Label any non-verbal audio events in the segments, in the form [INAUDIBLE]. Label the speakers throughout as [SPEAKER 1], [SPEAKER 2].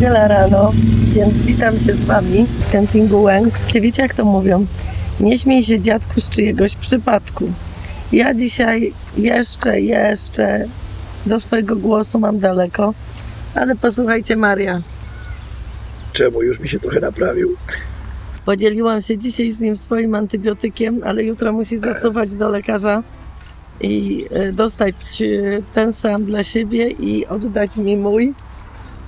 [SPEAKER 1] Niedziela rano, więc witam się z Wami z kempingu Łęk. Wiecie jak to mówią? Nie śmiej się dziadku z czyjegoś przypadku. Ja dzisiaj jeszcze, jeszcze do swojego głosu mam daleko, ale posłuchajcie Maria.
[SPEAKER 2] Czemu już mi się trochę naprawił?
[SPEAKER 1] Podzieliłam się dzisiaj z nim swoim antybiotykiem, ale jutro musi zasuwać do lekarza i e, dostać e, ten sam dla siebie i oddać mi mój,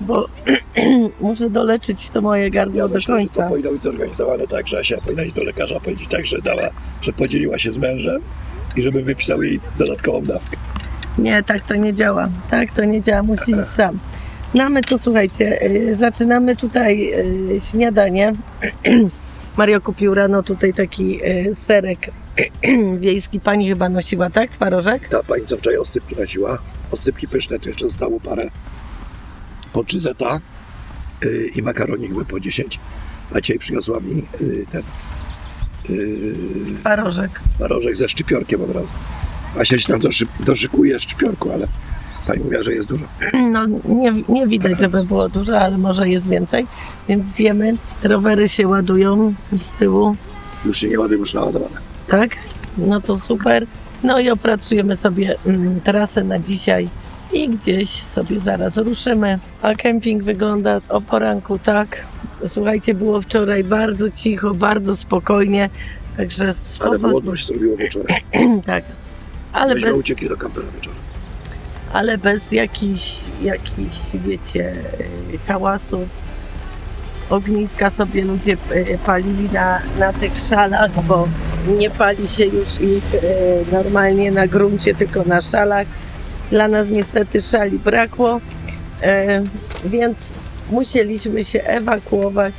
[SPEAKER 1] bo [CLEARS THROAT] muszę doleczyć to moje gardło
[SPEAKER 2] Ja
[SPEAKER 1] do
[SPEAKER 2] myślę, że to
[SPEAKER 1] końca.
[SPEAKER 2] powinno być zorganizowane tak, że Asia powinna iść do lekarza, powiedzieć tak, że dała, że podzieliła się z mężem i żeby wypisał jej dodatkową dawkę.
[SPEAKER 1] Nie, tak to nie działa. Tak to nie działa, musi iść [LAUGHS] sam. No my to słuchajcie, y, zaczynamy tutaj y, śniadanie. [CLEARS THROAT] Mario kupił rano tutaj taki y, serek [CLEARS THROAT] wiejski. Pani chyba nosiła, tak? Twarożek?
[SPEAKER 2] Ta pani, co wczoraj oscypki nosiła, oscypki pyszne, to jeszcze zostało parę po 3 zeta yy, i makaronik by po 10, a dzisiaj przyniosła mi yy, ten
[SPEAKER 1] Twarożek.
[SPEAKER 2] twarożek ze szczypiorkiem od razu. Asia się tam doszy, doszykuje szczypiorku, ale pani mówiła, że jest dużo.
[SPEAKER 1] No nie, nie widać, żeby było dużo, ale może jest więcej. Więc zjemy. Rowery się ładują z tyłu.
[SPEAKER 2] Już się nie ładują, już naładowane.
[SPEAKER 1] Tak? No to super. No i opracujemy sobie mm, trasę na dzisiaj i gdzieś sobie zaraz ruszymy. A kemping wygląda o poranku tak. Słuchajcie, było wczoraj bardzo cicho, bardzo spokojnie. Także
[SPEAKER 2] Ale
[SPEAKER 1] swobodnie.
[SPEAKER 2] głodno się zrobiło wieczorem. [CLEARS THROAT]
[SPEAKER 1] tak. Ale
[SPEAKER 2] Myśmy
[SPEAKER 1] bez,
[SPEAKER 2] uciekli do kampera wieczorem.
[SPEAKER 1] ale bez jakichś, jakichś, wiecie, y, hałasów. Ogniska sobie ludzie y, palili na, na tych szalach, bo nie pali się już ich y, normalnie na gruncie, tylko na szalach. Dla nas niestety szali brakło, y, więc musieliśmy się ewakuować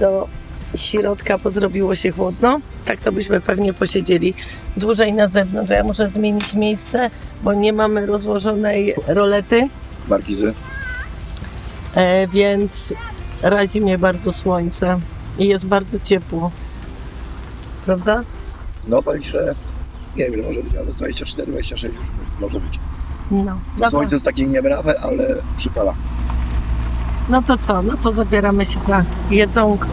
[SPEAKER 1] do środka, bo zrobiło się chłodno. Tak to byśmy pewnie posiedzieli dłużej na zewnątrz. Ja muszę zmienić miejsce, bo nie mamy rozłożonej rolety,
[SPEAKER 2] Markizy.
[SPEAKER 1] e, więc razi mnie bardzo słońce i jest bardzo ciepło. Prawda?
[SPEAKER 2] No że nie wiem może być, ale z 24, 26 już może być.
[SPEAKER 1] No.
[SPEAKER 2] To
[SPEAKER 1] Dobra.
[SPEAKER 2] słońce jest takie niemrawe, ale przypala.
[SPEAKER 1] No to co? No to zabieramy się za jedzonko.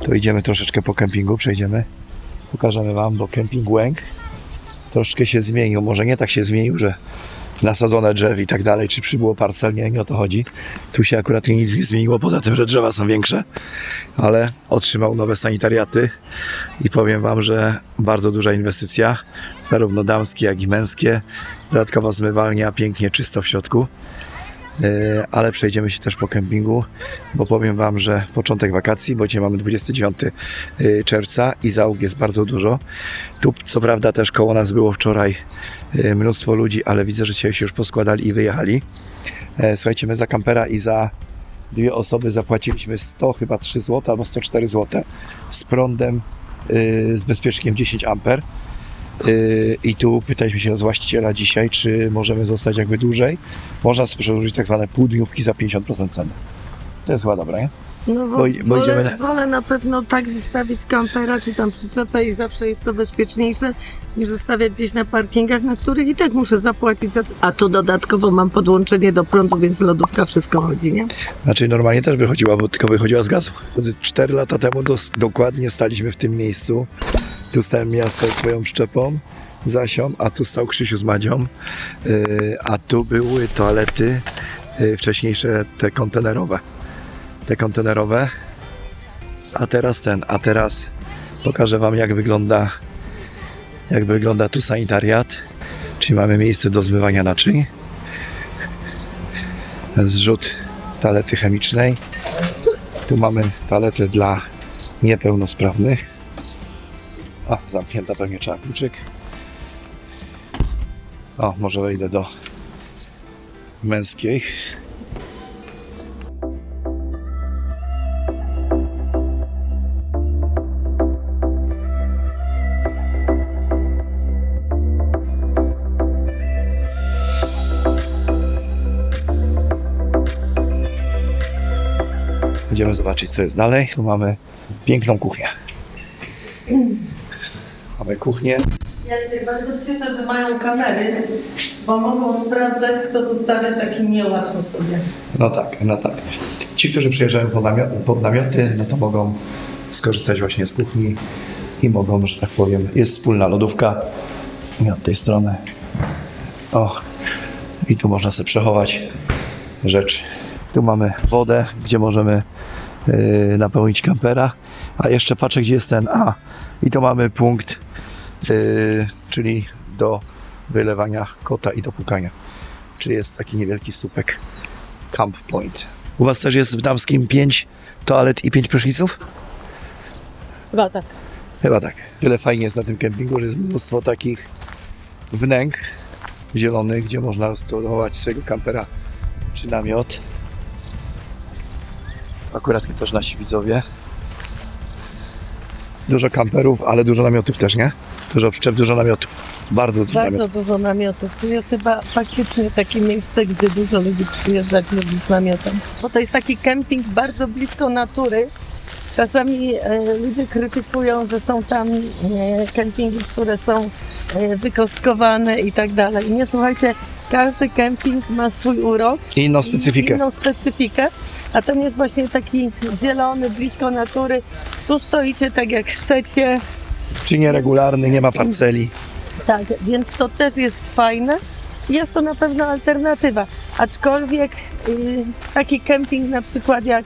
[SPEAKER 2] To idziemy troszeczkę po kempingu, przejdziemy. Pokażemy Wam, bo kemping Łęk troszeczkę się zmienił. Może nie tak się zmienił, że nasadzone drzew i tak dalej, czy przybyło parcel, nie, nie o to chodzi. Tu się akurat nic nie zmieniło, poza tym, że drzewa są większe, ale otrzymał nowe sanitariaty i powiem Wam, że bardzo duża inwestycja, zarówno damskie, jak i męskie. Dodatkowa zmywalnia, pięknie, czysto w środku. E, ale przejdziemy się też po kempingu, bo powiem Wam, że początek wakacji, bo dzisiaj mamy 29 y, czerwca i załóg jest bardzo dużo. Tu co prawda też koło nas było wczoraj y, mnóstwo ludzi, ale widzę, że dzisiaj się już poskładali i wyjechali. E, Słuchajcie, my za kampera i za dwie osoby zapłaciliśmy 100 chyba 3 zł albo 104 zł z prądem z bezpiecznikiem 10 amper. Y, I tu pytaliśmy się z właściciela dzisiaj, czy możemy zostać jakby dłużej. Można sobie przedłużyć tak zwane półdniówki za 50% ceny. To jest chyba dobre, nie?
[SPEAKER 1] No bo,
[SPEAKER 2] Bo bo
[SPEAKER 1] wolę,
[SPEAKER 2] na-
[SPEAKER 1] wolę na pewno tak zostawić kampera czy tam przyczepę i zawsze jest to bezpieczniejsze niż zostawiać gdzieś na parkingach, na których i tak muszę zapłacić. za- A tu dodatkowo mam podłączenie do prądu, więc lodówka wszystko chodzi, nie?
[SPEAKER 2] Znaczy normalnie też wychodziła, bo tylko wychodziła z gazu. 4 lata temu dos- dokładnie staliśmy w tym miejscu. Tu stałem ja ze swoją przyczepą, Zasią, a tu stał Krzysiu z Madzią, yy, a tu były toalety yy, wcześniejsze, te kontenerowe. Te kontenerowe. A teraz ten, a teraz pokażę Wam jak wygląda jak wygląda tu sanitariat. Czyli mamy miejsce do zmywania naczyń. Zrzut toalety chemicznej. Tu mamy toaletę dla niepełnosprawnych. A, zamknięta pewnie trzeba kluczyk. O, może wejdę do męskiej. Będziemy zobaczyć, co jest dalej. Tu mamy piękną kuchnię. Mamy kuchnię.
[SPEAKER 1] Ja się bardzo cieszę, że mają kamery, Bo mogą sprawdzać, kto zostawia taki nieład po sobie.
[SPEAKER 2] No tak, no tak. Ci, którzy przyjeżdżają pod, namio- pod namioty, no to mogą skorzystać właśnie z kuchni i mogą, że tak powiem, jest wspólna lodówka i od tej strony. O, i tu można sobie przechować rzeczy. Tu mamy wodę, gdzie możemy yy, napełnić kampera, a jeszcze patrzę, gdzie jest ten. A, i to mamy punkt, yy, czyli do wylewania kota i do pukania. Czyli jest taki niewielki słupek. Camp Point. U Was też jest w damskim 5 toalet i 5 pryszniców?
[SPEAKER 1] Chyba tak.
[SPEAKER 2] Chyba tak. Tyle fajnie jest na tym kempingu, że jest mnóstwo takich wnęk zielonych, gdzie można stołować swojego kampera czy namiot. Akurat też nasi widzowie. Dużo kamperów, ale dużo namiotów też, nie? Dużo przyczep, dużo namiotów. Bardzo dużo
[SPEAKER 1] Bardzo
[SPEAKER 2] namiotów.
[SPEAKER 1] dużo namiotów. Tu jest chyba faktycznie takie miejsce, gdzie dużo ludzi przyjeżdżać lubi z namiotem. Bo to jest taki kemping bardzo blisko natury. Czasami e, ludzie krytykują, że są tam e, kempingi, które są e, wykostkowane i tak dalej. Nie słuchajcie, każdy kemping ma swój urok.
[SPEAKER 2] I inną specyfikę.
[SPEAKER 1] Inną specyfikę. A ten jest właśnie taki zielony, blisko natury. Tu stoicie tak jak chcecie.
[SPEAKER 2] Czy nieregularny, nie ma parceli.
[SPEAKER 1] Tak, więc to też jest fajne. Jest to na pewno alternatywa. Aczkolwiek y, taki kemping na przykład jak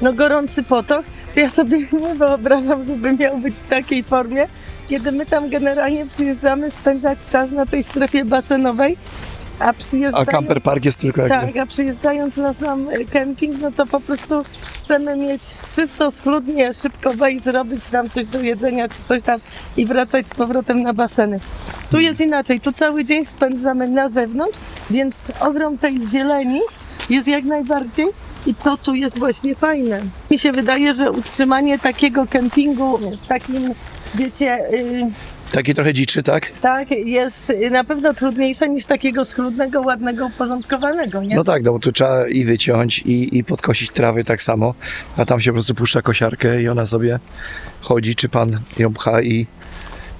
[SPEAKER 1] no, gorący potok, to ja sobie [LAUGHS] nie wyobrażam, żeby miał być w takiej formie, kiedy my tam generalnie przyjeżdżamy spędzać czas na tej strefie basenowej, a
[SPEAKER 2] A
[SPEAKER 1] przyjeżdżając...
[SPEAKER 2] camper park jest tylko jakby...
[SPEAKER 1] Tak, a przyjeżdżając na sam y, kemping, no to po prostu chcemy mieć czysto, schludnie, szybko wejść, zrobić tam coś do jedzenia czy coś tam i wracać z powrotem na baseny. Tu jest inaczej, tu cały dzień spędzamy na zewnątrz, więc ogrom tej zieleni jest jak najbardziej i to tu jest właśnie fajne. Mi się wydaje, że utrzymanie takiego kempingu w takim, wiecie, y,
[SPEAKER 2] Taki trochę dziczy, tak?
[SPEAKER 1] tak, jest na pewno trudniejsze niż takiego schludnego, ładnego, uporządkowanego, nie?
[SPEAKER 2] No tak, no bo tu trzeba i wyciąć, i, i podkosić trawy tak samo, a tam się po prostu puszcza kosiarkę i ona sobie chodzi, czy pan ją pcha i,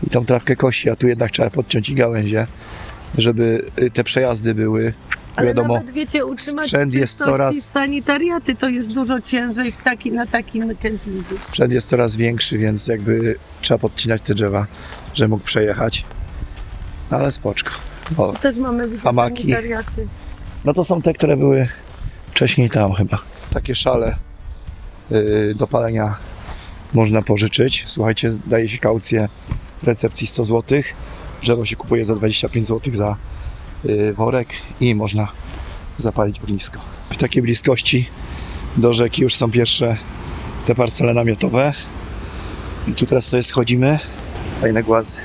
[SPEAKER 2] i tą trawkę kosi, a tu jednak trzeba podciąć i gałęzie, żeby y, te przejazdy były,
[SPEAKER 1] Ale
[SPEAKER 2] wiadomo,
[SPEAKER 1] nawet wiecie, utrzymać
[SPEAKER 2] sprzęt jest coraz-
[SPEAKER 1] sanitariaty to jest dużo ciężej w taki, na takim kempingu.
[SPEAKER 2] sprzęt jest coraz większy, więc jakby trzeba podcinać te drzewa, żeby mógł przejechać. No ale spoczko. O,
[SPEAKER 1] Też mamy duże
[SPEAKER 2] Hamaki.
[SPEAKER 1] sanitariaty.
[SPEAKER 2] No to są te, które były wcześniej tam chyba. Takie szale yy, do palenia można pożyczyć. Słuchajcie, daje się kaucję w recepcji 100 zł. Drzewo się kupuje za 25 zł za yy, worek i można zapalić ognisko. W takiej bliskości do rzeki już są pierwsze te parcele namiotowe. I tu teraz sobie schodzimy. Fajne głazy.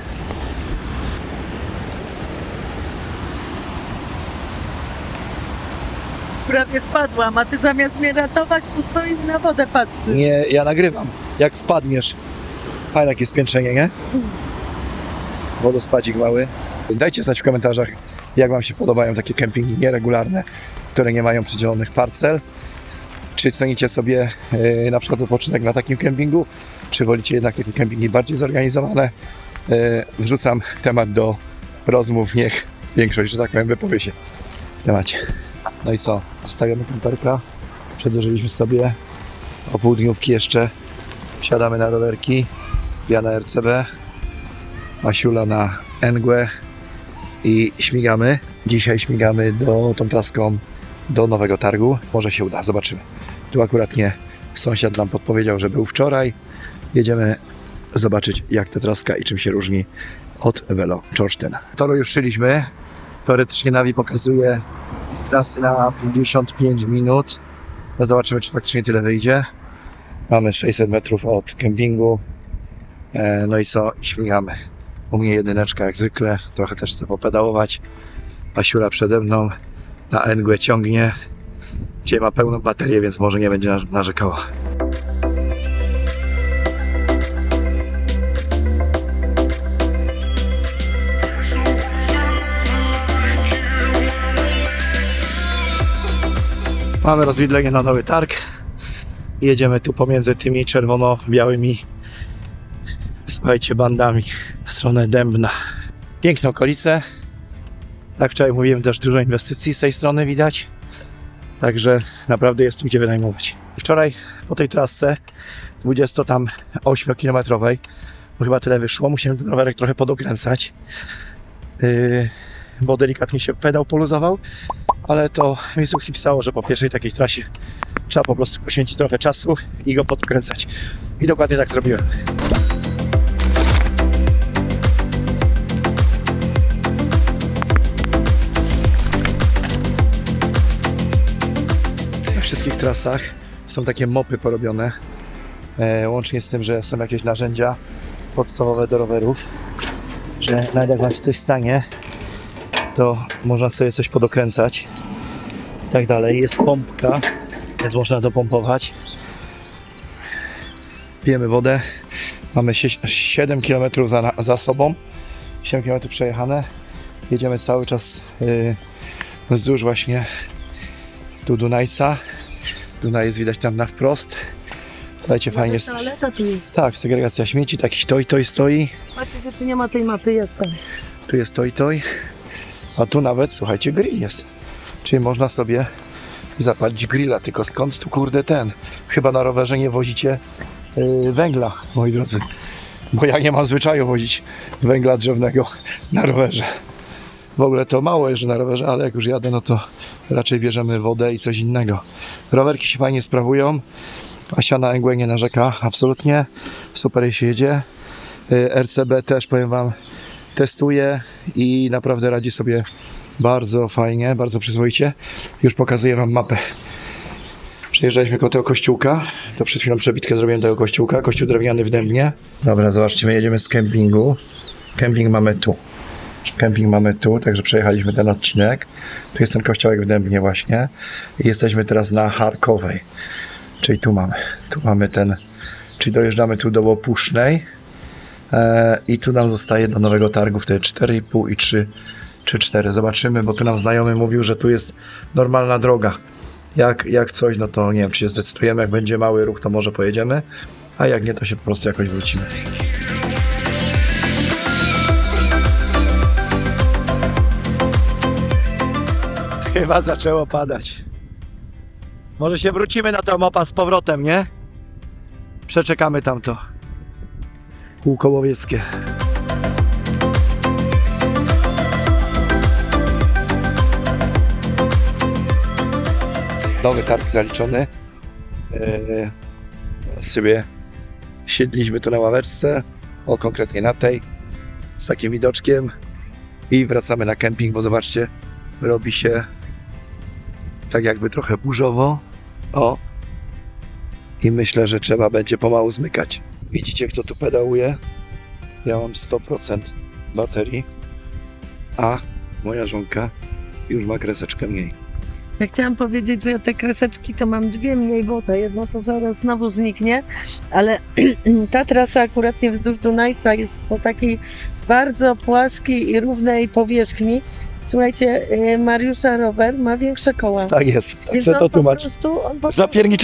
[SPEAKER 1] Prawie wpadłam, a ty zamiast mnie ratować, tu stoisz na wodę patrzysz.
[SPEAKER 2] Nie, ja nagrywam. Jak wpadniesz. Fajne takie spiętrzenie, nie? Wodospadzik mały. Dajcie znać w komentarzach, jak Wam się podobają takie kempingi nieregularne, które nie mają przydzielonych parcel. Czy cenicie sobie e, na przykład odpoczynek na takim kempingu, czy wolicie jednak takie kempingi bardziej zorganizowane? E, wrzucam temat do rozmów, niech większość, że tak powiem, wypowie się w temacie. No i co? Stawiamy kamperka, przedłużyliśmy sobie o południówki jeszcze wsiadamy na rowerki. Ja na RCB, Asiula na Engłę i śmigamy. Dzisiaj śmigamy do tą traską do Nowego Targu. Może się uda, zobaczymy. Tu akurat nie. Sąsiad nam podpowiedział, że był wczoraj. Jedziemy zobaczyć jak ta traska i czym się różni od Velo Czorsztyn. Toru już szyliśmy. Teoretycznie Navi pokazuje trasy na 55 minut. No zobaczymy, czy faktycznie tyle wyjdzie. Mamy 600 metrów od kempingu. E, no i co? Śmigamy. U mnie jedyneczka jak zwykle. Trochę też chcę popedałować. Pasiula przede mną. Na Engłę ciągnie. Dzisiaj ma pełną baterię, więc może nie będzie nar- narzekała. Mamy rozwidlenie na nowy targ. Jedziemy tu pomiędzy tymi czerwono-białymi słuchajcie, bandami w stronę Dębna. Piękne okolice. Tak wczoraj mówiłem, też dużo inwestycji z tej strony widać. Także naprawdę jest tu gdzie wynajmować. Wczoraj po tej trasce 20 tam 8 kilometrowej, bo chyba tyle wyszło, musiałem ten rowerek trochę podokręcać. Yy, bo delikatnie się pedał poluzował, ale to w instrukcji pisało, że po pierwszej takiej trasie trzeba po prostu poświęcić trochę czasu i go podkręcać. I dokładnie tak zrobiłem. Wszystkich trasach są takie mopy porobione, e, łącznie z tym, że są jakieś narzędzia podstawowe do rowerów, że nawet jak się coś stanie, to można sobie coś podokręcać i tak dalej. Jest pompka, więc można dopompować. Pijemy wodę. Mamy sie- 7 km za, za sobą, 7 km przejechane. Jedziemy cały czas y, wzdłuż właśnie tu Dunajca. Dunaj jest widać tam na wprost. Słuchajcie, fajnie.
[SPEAKER 1] Toaleta tu jest.
[SPEAKER 2] Tak, segregacja śmieci, taki toj toj stoi.
[SPEAKER 1] Patrzcie, że tu nie ma tej mapy, jest tam.
[SPEAKER 2] Tu jest toj toj. A tu nawet, słuchajcie, grill jest. Czyli można sobie zapalić grilla. Tylko skąd tu kurde ten? Chyba na rowerze nie wozicie yy, węgla, moi drodzy. Bo ja nie mam zwyczaju wozić węgla drzewnego na rowerze. W ogóle to mało jeżdżę na rowerze, ale jak już jadę, no to raczej bierzemy wodę i coś innego. Rowerki się fajnie sprawują. Asia na Engłę nie narzeka, absolutnie. Super jej się jedzie. Yy, RCB też, powiem Wam, testuje i naprawdę radzi sobie bardzo fajnie, bardzo przyzwoicie. Już pokazuję Wam mapę. Przejeżdżaliśmy koło tego kościółka. To przed chwilą przebitkę zrobiłem tego kościółka. Kościół drewniany w Dębnie. Dobra, zobaczcie, my jedziemy z kempingu. Kemping mamy tu. Kemping mamy tu, także przejechaliśmy ten odcinek. Tu jest ten kościołek w Dębnie właśnie. Jesteśmy teraz na Charkowej. Czyli tu mamy. Tu mamy ten, czyli dojeżdżamy tu do Łopusznej. E, I tu nam zostaje do nowego targu wtedy 4,5 i 3 czy 4. Zobaczymy, bo tu nam znajomy mówił, że tu jest normalna droga. Jak, jak coś, no to nie wiem, czy się zdecydujemy. Jak będzie mały ruch, to może pojedziemy, a jak nie, to się po prostu jakoś wrócimy. Chyba zaczęło padać. Może się wrócimy na tą mopa z powrotem, nie? Przeczekamy tamto. Kółko łowieckie. Nowy targ zaliczony. Eee, sobie siedliśmy tu na ławeczce, o konkretnie na tej, z takim widoczkiem i wracamy na kemping, bo zobaczcie, robi się tak jakby trochę burzowo. O! I myślę, że trzeba będzie pomału zmykać. Widzicie, kto tu pedałuje? Ja mam 100% baterii, a moja żonka już ma kreseczkę mniej.
[SPEAKER 1] Ja chciałam powiedzieć, że te kreseczki to mam dwie mniej, bo ta jedna to zaraz znowu zniknie, ale [CLEARS THROAT] ta trasa akurat nie wzdłuż Dunajca jest po takiej bardzo płaskiej i równej powierzchni. Słuchajcie, y, Mariusza rower ma większe koła.
[SPEAKER 2] Tak jest,
[SPEAKER 1] Więc
[SPEAKER 2] chcę
[SPEAKER 1] on
[SPEAKER 2] to
[SPEAKER 1] po
[SPEAKER 2] tłumaczyć.
[SPEAKER 1] prostu, on po prostu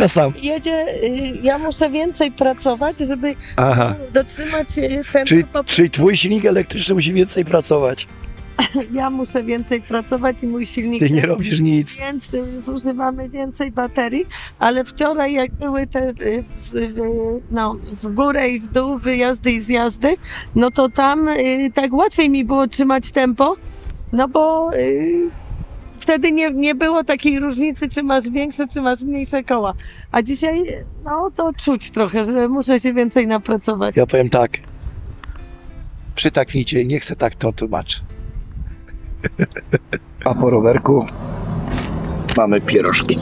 [SPEAKER 2] sam.
[SPEAKER 1] jedzie, y, ja muszę więcej pracować, żeby
[SPEAKER 2] Aha.
[SPEAKER 1] dotrzymać y, tempo.
[SPEAKER 2] Czyli,
[SPEAKER 1] po-
[SPEAKER 2] czyli twój silnik elektryczny musi więcej pracować. [LAUGHS]
[SPEAKER 1] Ja muszę więcej pracować i mój silnik
[SPEAKER 2] Ty nie robisz nic.
[SPEAKER 1] więc y, zużywamy więcej baterii, ale wczoraj jak były te y, w, y, no, w górę i w dół wyjazdy i zjazdy, no to tam y, tak łatwiej mi było trzymać tempo, no bo y, wtedy nie, nie było takiej różnicy, czy masz większe, czy masz mniejsze koła. A dzisiaj, no to czuć trochę, że muszę się więcej napracować.
[SPEAKER 2] Ja powiem tak. Przytaknijcie i nie chcę tak to tłumaczyć. [LAUGHS] A po rowerku mamy pierożki.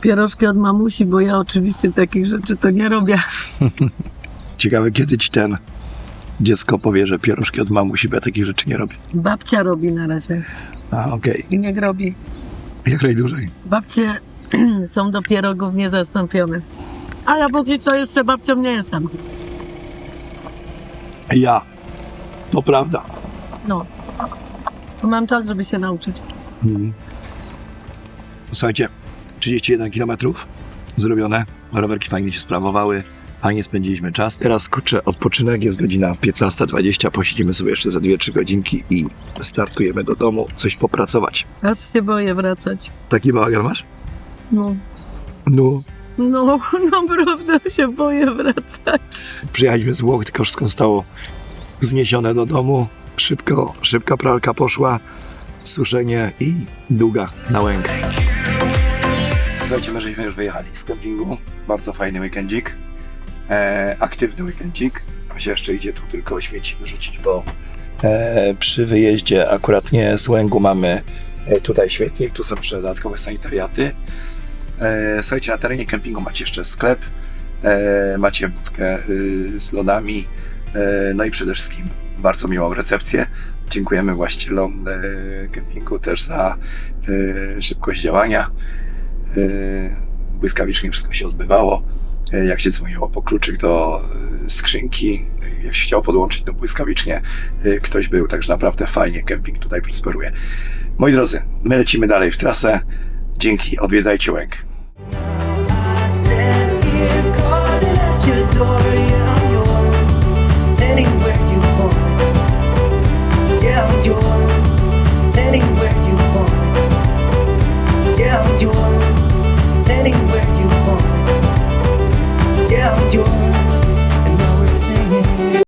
[SPEAKER 1] Pierożki od mamusi, bo ja oczywiście takich rzeczy to nie robię. [LAUGHS]
[SPEAKER 2] Ciekawe, kiedy ci ten dziecko powie, że pierożki od mamusi, bo ja takich rzeczy nie robię.
[SPEAKER 1] Babcia robi na razie
[SPEAKER 2] A, okej.
[SPEAKER 1] i nie robi.
[SPEAKER 2] Jak najdłużej.
[SPEAKER 1] Babcie [CLEARS THROAT] są do pierogów niezastąpione. A ja póki co jeszcze babcią nie jestem.
[SPEAKER 2] Ja. To prawda.
[SPEAKER 1] No. Mam czas, żeby się nauczyć.
[SPEAKER 2] Mhm. Słuchajcie, 31 km zrobione. Rowerki fajnie się sprawowały. Fajnie spędziliśmy czas. Teraz kurczę, odpoczynek jest godzina 15.20. Posiedzimy sobie jeszcze za 2-3 godzinki i startujemy do domu, coś popracować.
[SPEAKER 1] Aż się boję wracać.
[SPEAKER 2] Taki bałagan masz?
[SPEAKER 1] No.
[SPEAKER 2] No.
[SPEAKER 1] No, [LAUGHS] naprawdę się boję wracać.
[SPEAKER 2] Przyjechaliśmy z Włoch, tylko wszystko zostało zniesione do domu. Szybko, szybka pralka poszła, suszenie i długa na łękę. Słuchajcie, my żeśmy już wyjechali z kempingu. Bardzo fajny weekendzik. E, aktywny weekendzik. A się jeszcze idzie tu tylko śmieci wyrzucić, bo e, przy wyjeździe akurat nie z Łęgu mamy e, tutaj śmietnik, tu są jeszcze dodatkowe sanitariaty. E, słuchajcie, na terenie kempingu macie jeszcze sklep, e, macie budkę y, z lodami, e, no i przede wszystkim bardzo miłą recepcję. Dziękujemy właścicielom e, kempingu też za e, szybkość działania. E, błyskawicznie wszystko się odbywało. E, jak się dzwoniło po kluczyk do e, skrzynki, e, jak się chciało podłączyć, to błyskawicznie ktoś był. Także naprawdę fajnie kemping tutaj prosperuje. Moi drodzy, my lecimy dalej w trasę. Dzięki, odwiedzajcie Łęk.
[SPEAKER 3] Anywhere you want, yeah, anywhere. failed you.